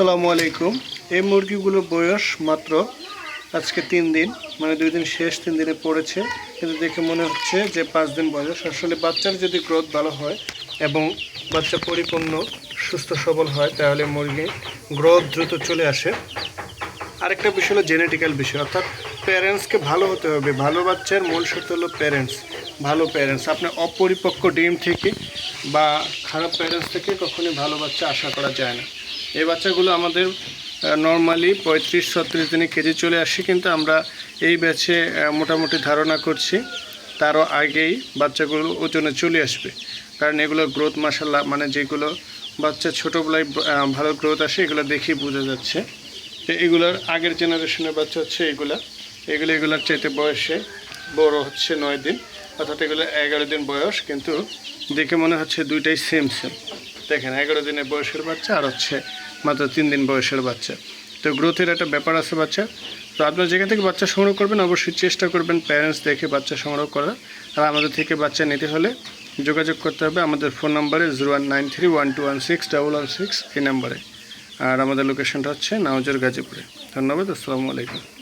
আসসালামু আলাইকুম। এই মুরগিগুলোর বয়স মাত্র আজকে তিন দিন মানে দুই দিন শেষ তিন দিনে পড়েছে। কিন্তু দেখে মনে হচ্ছে যে পাঁচ দিন বয়স। আসলে বাচ্চার যদি গ্রোথ ভালো হয় এবং বাচ্চা পরিপূর্ণ, সুস্থ, সবল হয়, তাহলে মুরগি গ্রোথ দ্রুত চলে আসে। আরেকটা বিষয় হলো জেনেটিক্যাল বিষয়, অর্থাৎ প্যারেন্টসকে ভালো হতে হবে। ভালো বাচ্চার মূল সত্য হলো প্যারেন্টস ভালো প্যারেন্টস আপনার অপরিপক্ক ডিম থেকে বা খারাপ প্যারেন্টস থেকে কখনোই ভালো বাচ্চা আশা করা যায় না। এই বাচ্চাগুলো আমাদের নর্মালি পঁয়ত্রিশ, ছত্রিশ দিনে কেজি চলে আসে, কিন্তু আমরা এই ব্যাচে মোটামুটি ধারণা করছি তারও আগেই বাচ্চাগুলো ওজনে চলে আসবে। কারণ এগুলো গ্রোথ মাসাল্লাহ মানে যেগুলো বাচ্চা ছোটোবেলায় ভালো গ্রোথ আসে, এগুলো দেখেই বোঝা যাচ্ছে। তো এগুলোর আগের জেনারেশনের বাচ্চা হচ্ছে এগুলা। এগুলো এগুলোর চাইতে বয়সে বড় হচ্ছে নয় দিন, অর্থাৎ এগুলো এগারো দিন বয়স, কিন্তু দেখে মনে হচ্ছে দুইটাই সেম সেম দেখেন এগারো দিনের বয়সের বাচ্চা আর হচ্ছে মাত্র তিন দিন বয়সের বাচ্চা। তো গ্রোথের একটা ব্যাপার আছে বাচ্চা। তো আপনার যেখান থেকে বাচ্চা সংগ্রহ করবেন, অবশ্যই চেষ্টা করবেন প্যারেন্টস দেখে বাচ্চা সংগ্রহ করার। আর আমাদের থেকে বাচ্চা নিতে হলে যোগাযোগ করতে হবে আমাদের ফোন নাম্বারে zero one nine three one two one six double one six এই নাম্বারে আর আমাদের লোকেশনটা হচ্ছে নাওজর গাজীপুরে। ধন্যবাদ, আসসালামু আলাইকুম।